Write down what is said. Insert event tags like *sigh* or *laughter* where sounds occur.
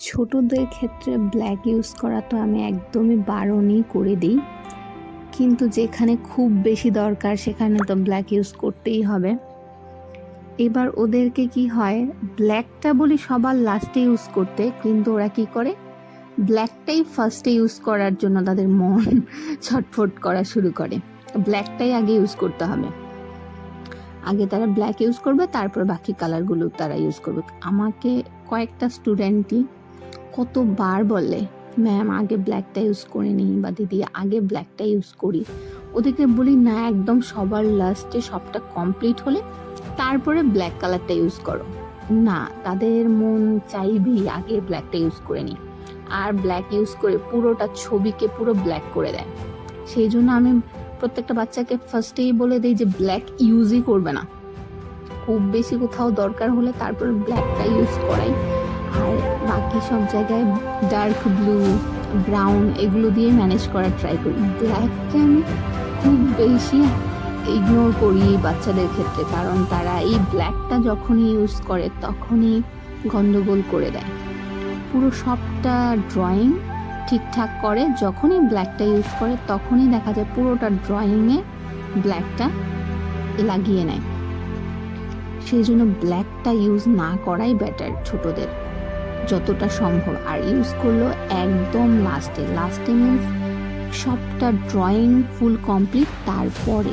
ছোটদের ক্ষেত্রে black use করা তো আমি একদমই বারণই করে দিই। কিন্তু যেখানে খুব বেশি দরকার সেখানে তো ব্ল্যাক ইউজ করতেই হবে। এবার ওদেরকে কি হয় ব্ল্যাকটা বলি সবার লাস্টে ইউজ করতে, কিন্তু ওরা কি করে? ব্ল্যাকটাই ফার্স্টে ইউজ করার জন্য তাদের মন *laughs* ছটফট করা শুরু করে। ব্ল্যাকটাই আগে ইউজ করতে হবে। আগে তারা ব্ল্যাক ইউজ করবে, তারপর বাকি কালারগুলো তারা ইউজ করবে। আমাকে কয়েকটা স্টুডেন্টই কতবার বলে, ম্যাম, আগে ব্ল্যাকটা ইউজ করে নিই বা দিদি, আগে ব্ল্যাকটা ইউজ করি। ওদেরকে বলি, না, একদম সবার লাস্টে সবটা কমপ্লিট হলে তারপরে ব্ল্যাক কালারটা ইউজ করো। না, তাদের মন চাইবেই আগে ব্ল্যাকটা ইউজ করে নিই। আর ব্ল্যাক ইউজ করে পুরোটা ছবিকে পুরো ব্ল্যাক করে দেয়। সেই জন্য আমি প্রত্যেকটা বাচ্চাকে ফার্স্টেই বলে দিই যে ব্ল্যাক ইউজই করবে না। খুব বেশি কোথাও দরকার হলে তারপর ব্ল্যাকটা ইউজ করাই। আর বাকি সব জায়গায় ডার্ক ব্লু ব্রাউন এগুলো দিয়ে ম্যানেজ করার ট্রাই করি। ব্ল্যাককে আমি খুব বেশি ইগনোর করি বাচ্চাদের ক্ষেত্রে, কারণ তারা এই ব্ল্যাকটা যখনই ইউজ করে তখনই গন্ডগোল করে দেয়। পুরো সবটা ড্রয়িং ঠিকঠাক করে, যখনই ব্ল্যাকটা ইউজ করে তখনই দেখা যায় পুরোটা ড্রয়িংয়ে ব্ল্যাকটা লাগিয়ে নেয়। সেই জন্য ব্ল্যাকটা ইউজ না করাই বেটার ছোটদের। যতটা সম্ভব। আর ইউজ করল একদম লাস্টে লাস্টে মিনস সবটা ড্রয়িং ফুল কমপ্লিট তারপরে